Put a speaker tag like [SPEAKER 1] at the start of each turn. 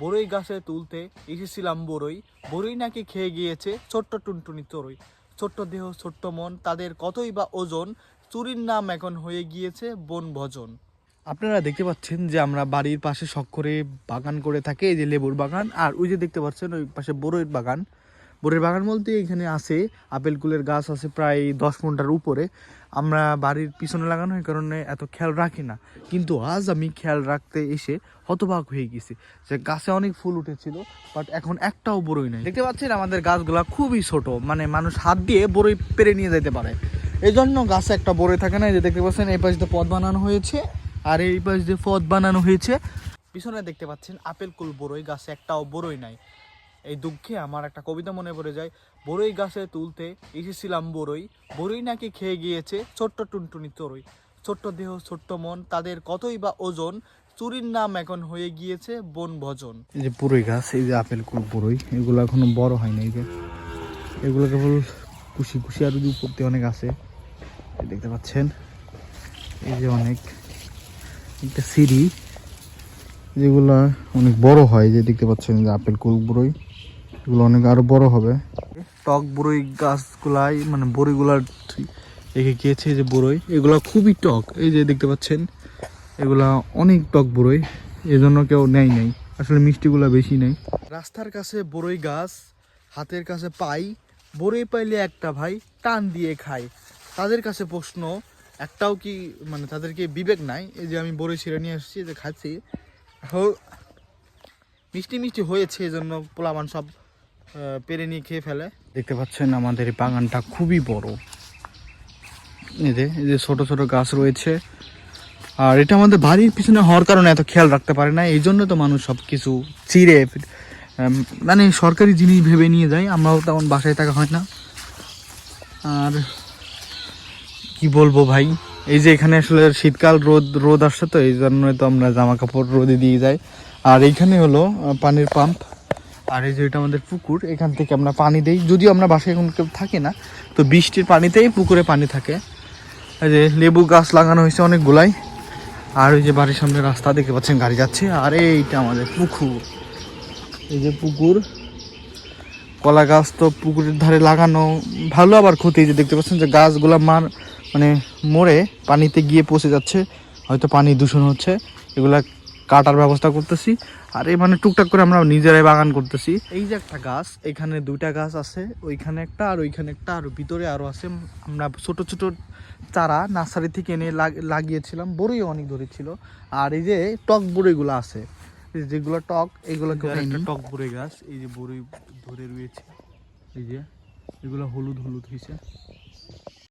[SPEAKER 1] বড়ই গাছে তুলতে এসেছিলাম বড়ই বড়ই নাকি খেয়ে গিয়েছে ছোট্ট টুনটুনি চড়ুই ছোট্ট দেহ, ছোট্ট মন, তাদের কতই বা ওজন, চুরির নাম এখন হয়ে গিয়েছে বন ভজন। আপনারা দেখতে পাচ্ছেন যে আমরা বাড়ির পাশে শখ করে বাগান করে থাকি, এই যে লেবুর বাগান, আর ওই যে দেখতে পাচ্ছেন ওই পাশে বড়ইয়ের বাগান। বড়ির বাগান বলতে এখানে আছে, আপেল কুলের গাছ আছে প্রায় দশ পনেরোটার উপরে। আমরা বাড়ির পিছনে লাগানো হয় কারণে এত খেয়াল রাখি না। কিন্তু আজ আমি খেয়াল রাখতে এসে হতবাক হয়ে গেছি যে গাছে অনেক ফুল উঠেছিল বাট এখন একটাও বড়ই নাই। দেখতে পাচ্ছেন আমাদের গাছগুলা খুবই ছোট মানে মানুষ হাত দিয়ে বড়ই পেরে নিয়ে যেতে পারে। এই জন্য গাছে একটা বড়ই থাকে না যে দেখতে পাচ্ছেন, এই পাশ দিয়ে পথ বানানো হয়েছে, আর এই পাশ দিয়ে পথ বানানো হয়েছে। পিছনে দেখতে পাচ্ছেন, আপেল কুল বড়ই, গাছে একটাও বড়ই নাই। এই দুঃখে আমার একটা কবিতা মনে পড়ে যায়। বড়ই গাছে তুলতে এসেছিলাম বড়ই বড়ই নাকি খেয়ে গিয়েছে ছোট্ট টুনটুনি চড়ুই ছোট্ট দেহ, ছোট্ট মন, তাদের কতই বা ওজন, চুরির নাম এখন হয়ে গিয়েছে বন ভজন। এই যে বড়ই গাছ, এই যে আপেল বড়ই এগুলো এখনও বড় হয় না এই যে। এগুলো কেবল কুশি কুশি আর উপর দিয়ে অনেক আছে। দেখতে পাচ্ছেন? এই যে অনেক, একটা সিঁড়ি। যেগুলো অনেক বড় হয়, যে দেখতে পাচ্ছেন যে আপেল, কুল, বড়ই, এগুলো অনেক আরও বড় হবে। টক, বড়ই গাছগুলাই মানে বড়িগুলার রেখে গিয়েছে যে বড়ই, এগুলা খুবই টক। এই যে দেখতে পাচ্ছেন, এগুলা অনেক টক বড়ই, এজন্য কেউ নেয় নাই। আসলে মিষ্টিগুলা বেশি নেই। রাস্তার কাছে বড়ই গাছ, হাতের কাছে পাই, বড়ই পাইলে একটা ভাই টান দিয়ে খায়। তাদের কাছে প্রশ্ন, একটাও কি মানে তাদেরকে বিবেক নাই? এই যে আমি বড়ই ছিঁড়ে নিয়ে আসছি, যে খাচ্ছি মিষ্টি মিষ্টি হয়েছে এই জন্য পোলাবান সব পেরে নিয়ে খেয়ে ফেলে। দেখতে পাচ্ছেন আমাদের বাগানটা খুবই বড়। এই যে এই যে ছোট ছোট গাছ রয়েছে। আর এটা আমাদের বাড়ির পিছনে হওয়ার কারণে এত খেয়াল রাখতে পারে না, এই জন্য তো মানুষ সব কিছু চিড়ে মানে সরকারি জিনিস ভেবে নিয়ে যায়, আমরাও তেমন বাসায় থাকা হয় না। আর কি বলব ভাই? এই যে এখানে আসলে শীতকাল রোদ রোদ আসছে তো, এই জন্য তো আমরা জামা কাপড় রোদে দিয়ে যাই। আর এইখানে হলো পানির পাম্প। আর এই যে এটা আমাদের পুকুর, এখান থেকে আমরা পানি দিই। যদিও আমরা বাসায় এখন কেউ থাকি না, তো বৃষ্টির পানিতেই পুকুরে পানি থাকে। এই যে লেবু গাছ লাগানো হয়েছে অনেক অনেকগুলাই। আর ওই যে বাড়ির সামনে রাস্তা দেখতে পাচ্ছেন, গাড়ি যাচ্ছে। আর এইটা আমাদের পুকুর। এই যে পুকুর, কলা গাছ তো পুকুরের ধারে লাগানো। ভালো আবার ক্ষতি যে দেখতে পাচ্ছেন যে গাছগুলা মার মানে মরে পানিতে গিয়ে পচে যাচ্ছে হয়তো পানি দূষণ হচ্ছে এগুলা কাটার ব্যবস্থা করতেছি। আর এই মানে টুকটাক করে আমরা নিজেরাই বাগান করতেছি। এই যে একটা গাছ এখানে দুইটা গাছ আছে ওইখানে একটা আর ওইখানে একটা আর ভিতরে আরও আছে। আমরা ছোট ছোট চারা নার্সারি থেকে এনে লাগ- লাগিয়েছিলাম বড়ই অনেক ধরেছিল আর এই যে টক বড়ইগুলো আছে যেগুলো টক এগুলো একটা টক বড়ই গাছ এই যে বড়ই ধরে রয়েছে। এই যে এগুলো হলুদ হলুদ হয়েছে